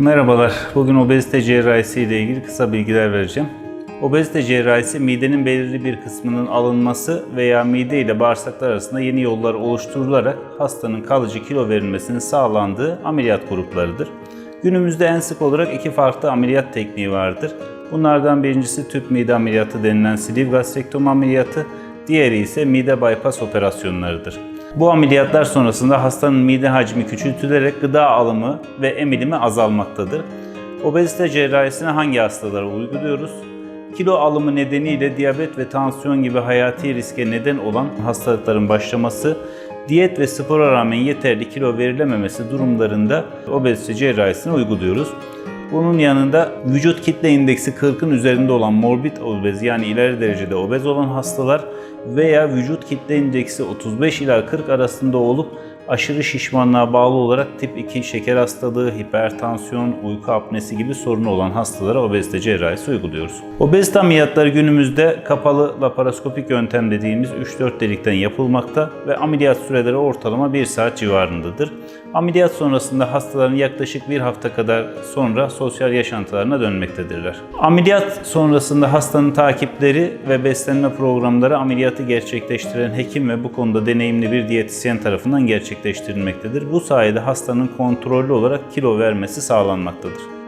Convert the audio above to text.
Merhabalar. Bugün obezite cerrahisi ile ilgili kısa bilgiler vereceğim. Obezite cerrahisi midenin belirli bir kısmının alınması veya mide ile bağırsaklar arasında yeni yollar oluşturularak hastanın kalıcı kilo verilmesinin sağlandığı ameliyat gruplarıdır. Günümüzde en sık olarak iki farklı ameliyat tekniği vardır. Bunlardan birincisi tüp mide ameliyatı denilen sleeve gastrektomi ameliyatı, diğeri ise mide bypass operasyonlarıdır. Bu ameliyatlar sonrasında hastanın mide hacmi küçültülerek gıda alımı ve emilimi azalmaktadır. Obezite cerrahisine hangi hastalara uyguluyoruz? Kilo alımı nedeniyle diyabet ve tansiyon gibi hayati riske neden olan hastalıkların başlaması, diyet ve spora rağmen yeterli kilo verilememesi durumlarında obezite cerrahisine uyguluyoruz. Bunun yanında vücut kitle indeksi 40'ın üzerinde olan morbid obez yani ileri derecede obez olan hastalar veya vücut kitle indeksi 35 ila 40 arasında olup aşırı şişmanlığa bağlı olarak tip 2 şeker hastalığı, hipertansiyon, uyku apnesi gibi sorunu olan hastalara obezite cerrahisi uyguluyoruz. Obezite ameliyatları günümüzde kapalı laparoskopik yöntem dediğimiz 3-4 delikten yapılmakta ve ameliyat süreleri ortalama 1 saat civarındadır. Ameliyat sonrasında hastaların yaklaşık bir hafta kadar sonra sosyal yaşantılarına dönmektedirler. Ameliyat sonrasında hastanın takipleri ve beslenme programları ameliyatı gerçekleştiren hekim ve bu konuda deneyimli bir diyetisyen tarafından gerçekleştirilmektedir. Bu sayede hastanın kontrollü olarak kilo vermesi sağlanmaktadır.